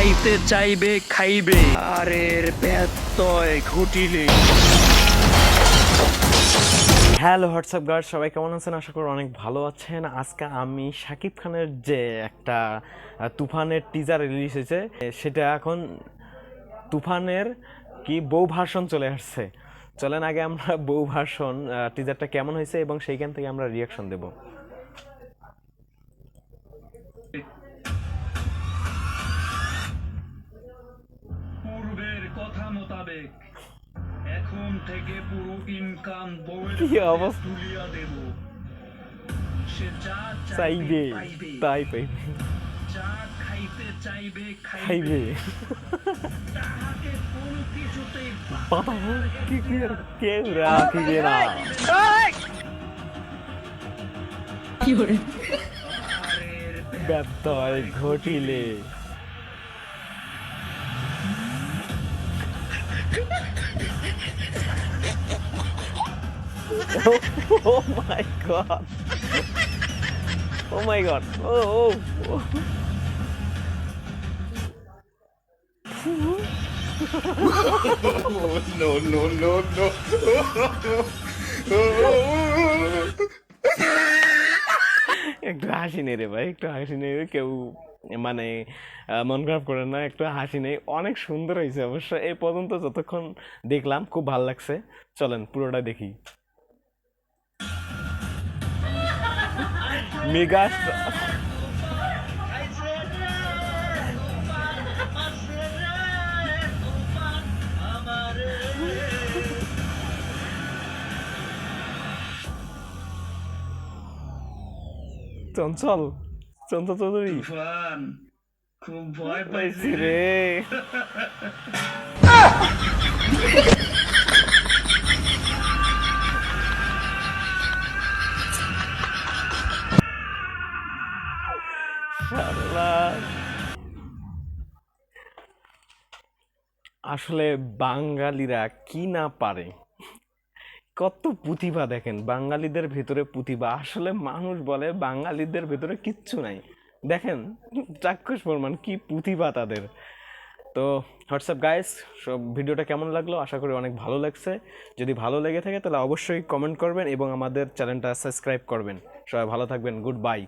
খাইতে চাইবে খাইবে। আরে ব্যত্যয় ঘটিলে। হ্যালো হোয়াটসঅ্যাপ গার্ড সবাই কেমন আছেন? আশা করি অনেক ভালো আছেন। আজকে আমি শাকিব খানের যে একটা তুফানের টিজার রিলিজ হয়েছে সেটা এখন তুফানের কি বউ ভাষণ চলে আসছে। চলেন আগে আমরা বউ ভাষণ টিজারটা কেমন হয়েছে এবং সেইখান থেকে আমরা রিয়াকশন দেব। মোতাবেক এখন থেকে পুরো ইনকাম বউয়ের কি অবস্থা? তুলিয়া দেব। সে যা চাইবে তাই পাইবে। যা খাইতে চাইবে খাইবে। তাহাকে কোনো কিছুতেই বাবা কি কি কেউ রাখিবে না। পাহাড়ের ব্যত্যয় ঘটিলে। Oh my god. Oh my god. Oh, oh, oh. একটু হাসি নেই রে ভাই একটু হাসি নেই রে কেউ মানে মন খারাপ করে না, একটু হাসি নেই। অনেক সুন্দর হয়েছে অবশ্য। এই পর্যন্ত যতক্ষণ দেখলাম, খুব ভালো লাগছে। চলেন, পুরোটা দেখি। মেগা চঞ্চল। চঞ্চল চৌধুরী খুব ভয় পাইছি রে। আসলে বাঙালিরা কি না পারে? কত প্রতিভা দেখেন, বাঙালিদের ভেতরে প্রতিভা আসলে মানুষ বলে বাঙালিদের ভেতরে কিচ্ছু নাই। দেখেন, চাক্ষুষ প্রমাণ, কি প্রতিভা তাদের। তো, হোয়াটসঅ্যাপ গাইস সব ভিডিওটা কেমন লাগল? আশা করি অনেক ভালো লাগছে। যদি ভালো লেগে থাকে তাহলে অবশ্যই কমেন্ট করবেন এবং আমাদের চ্যানেলটা সাবস্ক্রাইব করবেন। সবাই ভালো থাকবেন গুড বাই